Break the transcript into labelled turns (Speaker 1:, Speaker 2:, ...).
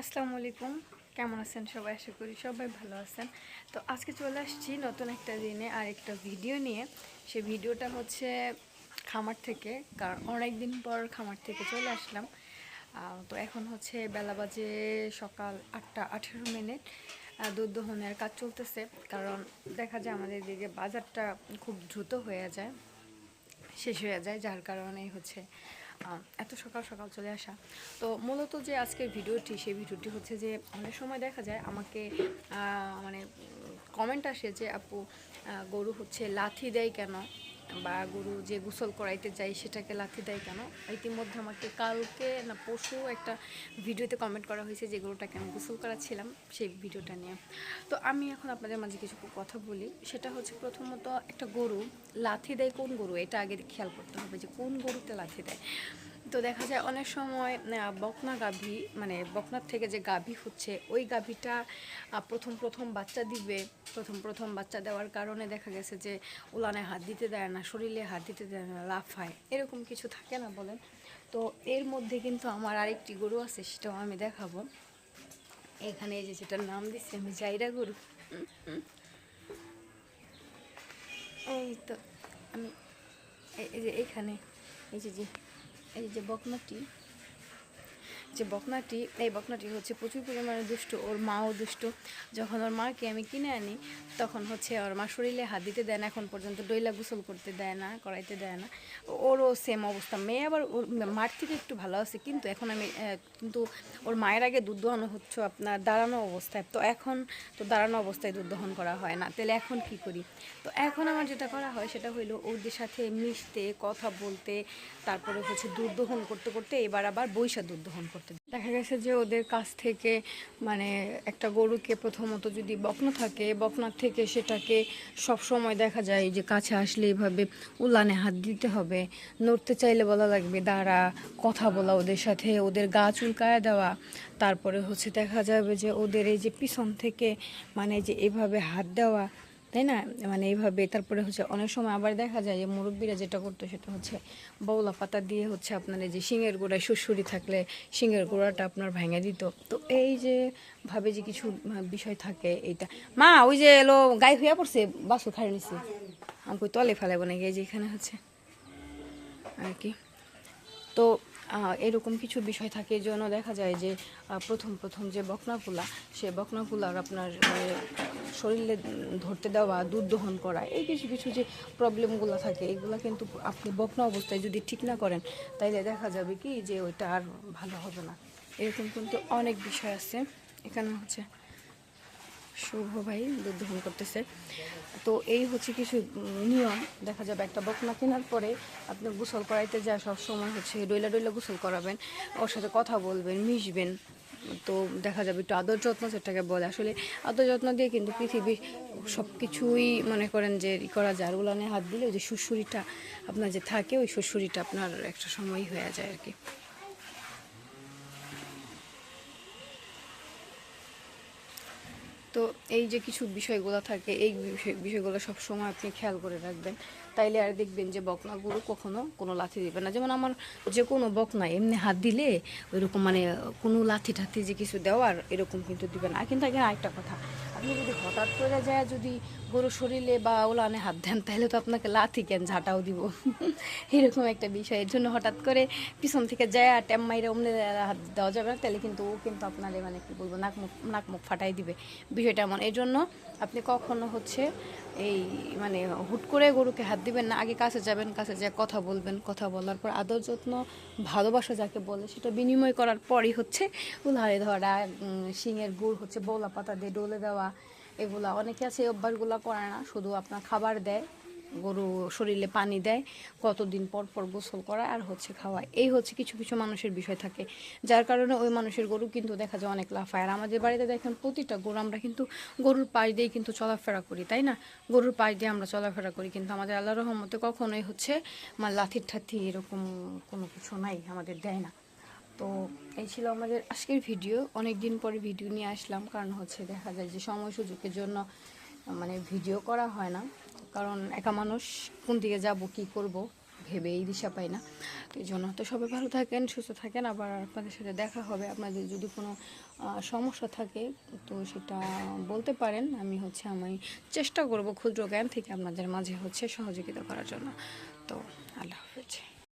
Speaker 1: আসসালামু আলাইকুম। কেমন আছেন সবাই? আশা করি সবাই ভালো আছেন। তো আজকে চলে আসছি নতুন একটা দিনে আর একটা ভিডিও নিয়ে। সে ভিডিওটা হচ্ছে খামার থেকে, কারণ অনেক দিন পর খামার থেকে চলে আসলাম। তো এখন হচ্ছে বেলা বাজে সকাল আটটা আঠেরো মিনিট। দুধ দহনের কাজ চলতেছে, কারণ দেখা যায় আমাদের দিকে বাজারটা খুব দ্রুত হয়ে যায়, শেষ হয়ে যায়, যার কারণে হচ্ছে এত সকাল সকাল চলে আসা। তো মূলত যে আজকের ভিডিওটি, সেই ভিডিওটি হচ্ছে যে অনেক সময় দেখা যায় আমাকে মানে কমেন্ট আসে যে আপু গরু হচ্ছে লাথি দেয় কেন? বা গরু যে গোসল করাইতে যাই সেটাকে লাথি দেয় কেন? ইতিমধ্যে আমাকে কালকে না পশু একটা ভিডিওতে কমেন্ট করা হয়েছে যে গরুটাকে আমি গোসল করাচ্ছিলাম, সেই ভিডিওটা নিয়ে। তো আমি এখন আপনাদের মাঝে কিছু কথা বলি। সেটা হচ্ছে প্রথমত একটা গরু, লাথি দেয় কোন গরু? এটা আগে খেয়াল করতে হবে যে কোন গরুতে লাথি দেয়। তো দেখা যায় অনেক সময় বকনা গাভী মানে বকনার থেকে যে গাভী হচ্ছে ওই গাভীটা প্রথম প্রথম বাচ্চা দিবে, প্রথম প্রথম বাচ্চা দেওয়ার কারণে দেখা গেছে যে উলানে হাত দিতে দেয় না, শরীরে হাত দিতে দেয় না লাফায় এরকম কিছু থাকে না বলেন। তো এর মধ্যে কিন্তু আমার আরেকটি গরু আছে, সেটাও আমি দেখাবো। এখানে এই যে যেটার নাম দিচ্ছি আমি, জাইরা গরু। এই তো, আমি, এই- যে এইখানে এই যে যে এই যে বকনাটি যে বকনাটি, এই বকনাটি হচ্ছে প্রচুর পরিমাণে দুষ্ট, ওর মাও দুষ্ট। যখন ওর মাকে আমি কিনে আনি, তখন হচ্ছে ওর মা শরীরে হাত দিতে দেয় না, এখন পর্যন্ত ডইলা গোসল করতে দেয় না, করাইতে দেয় না। ওরও সেম অবস্থা। মেয়ে আবার ওর মার থেকে একটু ভালো আছে, কিন্তু এখন আমি কিন্তু ওর মায়ের আগে দুধ দহন হচ্ছে, আপনার দাঁড়ানো অবস্থায়। তো এখন তো দাঁড়ানো অবস্থায় দুধ দহন করা হয় না। তাহলে এখন কি করি? তো এখন আমার যেটা করা হয়, সেটা হইল ওদের সাথে মিশতে, কথা বলতে, তারপরে হচ্ছে দুধ দহন করতে করতে এবার আবার বৈশা দুধ দহন করতে দেখা গেছে যে ওদের কাছ থেকে মানে একটা গরুকে প্রথমত যদি বকনা থাকে বকনার থেকে সেটাকে সব সময় দেখা যায় যে কাছে আসলে এইভাবে উলানে হাত দিতে হবে। নড়তে চাইলে বলা লাগবে, দাঁড়া, কথা বলা ওদের সাথে। ওদের গা চুলকায় দেওয়া। তারপরে হচ্ছে দেখা যাবে যে ওদের এই যে পিছন থেকে মানে যে এভাবে হাত দেওয়া তাই না? মানে এইভাবে তারপরে হচ্ছে অনেক সময় আবার দেখা যায় যে মুরব্বীরা যেটা করতো সেটা হচ্ছে বৌলা পাতা দিয়ে হচ্ছে আপনার এই যে শিঙের গোড়ায় সুসুরি থাকলে শিঙের গোড়াটা আপনার ভেঙে দিত। তো এই যে ভাবে যে কিছু বিষয় থাকে এইটা। মা, ওই যে এলো গায়ে হইয়া পড়ছে বাসু খাই নিছি। আমি তলে ফেলাবো নাকি? এই যে এখানে হচ্ছে। আর কি। তো এরকম কিছু বিষয় থাকে যেন দেখা যায় যে প্রথম প্রথম যে বকনাগুলা সে বকনাগুলার আপনার মানে, শরীরে ধরতে দেওয়া দুধ দহন করা এই কিছু কিছু যে প্রবলেমগুলো থাকে এগুলো কিন্তু আপনি বকনা অবস্থায় যদি ঠিক না করেন তাইলে দেখা যাবে কি যে ওইটা আর ভালো হবে না। এরকম কিন্তু অনেক বিষয় আছে। এখানে হচ্ছে শুভ ভাই দুধ দহন করতেছে। তো এই হচ্ছে কিছু নিয়ম। দেখা যাবে একটা বকনা কেনার পরে আপনি গোসল করাইতে যা সব সময় হচ্ছে ডইলা ডইলা গোসল করাবেন, ওর সাথে কথা বলবেন, মিশবেন। তো দেখা যাবে একটু আদর যত্ন সেটাকে বলে। আসলে আদর যত্ন দিয়ে কিন্তু পৃথিবীর সব কিছুই মনে করেন যে ই করা যায়। উলানে হাত দিলে ওই যে সুসুরিটা আপনার যে থাকে, ওই সুসুরিটা আপনার একটা সময় হয়ে যায় আর কি। তো এই যে কিছু বিষয়গুলো থাকে, এই বিষয়- বিষয়গুলো সব সময় আপনি খেয়াল করে রাখবেন। তাইলে আর দেখবেন যে বকনাগুলো কখনো কোনো লাথি দিবে না। যেমন আমার যে কোনো বকনা, এমনি হাত দিলে ওইরকম মানে কোনো লাথি টাথি যে কিছু দেওয়ার এরকম কিন্তু দিবে না। কিন্তু আগে আরেকটা কথা আপনি যদি হঠাৎ করে যায় যদি গরু শরীরে বা ওলানে হাত দেন, তাহলে তো আপনাকে লাথি কেন, ঝাঁটাও দিব। এরকম একটা বিষয়। এর জন্য হঠাৎ করে পিছন থেকে যায় আর ট্যাম মাইরে অমনি হাত দেওয়া যাবে না, তাহলে কিন্তু ও কিন্তু আপনারে মানে কি বলব, নাক মুখ নাক মুখ ফাটাই দিবে। বিষয়টা এমন। এই জন্য আপনি কখনো হচ্ছে এই মানে হুট করে গরুকে হাত দিবেন না, আগে কাছে যাবেন, কাছে যা কথা বলবেন। কথা বলার পর আদর যত্ন, ভালোবাসা যাকে বলে, সেটা বিনিময় করার পরই হচ্ছে উলারে ধরা শিঙের গুড় হচ্ছে, বৌলা পাতা দিয়ে ডলে দেওয়া এগুলা অনেকে আছে, এই অভ্যাসগুলো করে না, শুধু আপনার খাবার দেয়, গরু শরীরে পানি দেয়, কতদিন পর পর গোসল করায় আর হচ্ছে খাওয়ায়। এই হচ্ছে কিছু কিছু মানুষের বিষয় থাকে, যার কারণে ওই মানুষের গরু কিন্তু দেখা যায় অনেক লাফায়। আর আমাদের বাড়িতে দেখেন প্রতিটা গরু, আমরা কিন্তু গরুর পাশ দিয়ে কিন্তু চলাফেরা করি, তাই না? গরুর পাশ দিয়ে আমরা চলাফেরা করি, কিন্তু আমাদের আল্লাহ রহমতে কখনোই হচ্ছে আমার লাথির ঠাথি এরকম কোনো কিছু নাই, আমাদের দেয় না। তো এই ছিল আমাদের আজকের ভিডিও। অনেক দিন পরে ভিডিও নিয়ে আসলাম, কারণ হচ্ছে দেখা যায় যে সময় সুযোগের জন্য মানে ভিডিও করা হয় না। কারণ একা মানুষ কোন দিকে যাব, কি করব ভেবে এই দিশা পাই না। তো এই জন্য তো সবাই ভালো থাকেন, সুস্থ থাকেন। আবার আপনাদের সাথে দেখা হবে। আপনাদের যদি কোনো সমস্যা থাকে, তো সেটা বলতে পারেন। আমি হচ্ছে, আমি চেষ্টা করব ক্ষুদ্র জ্ঞান থেকে আপনাদের মাঝে হচ্ছে সহযোগিতা করার জন্য। তো আল্লাহ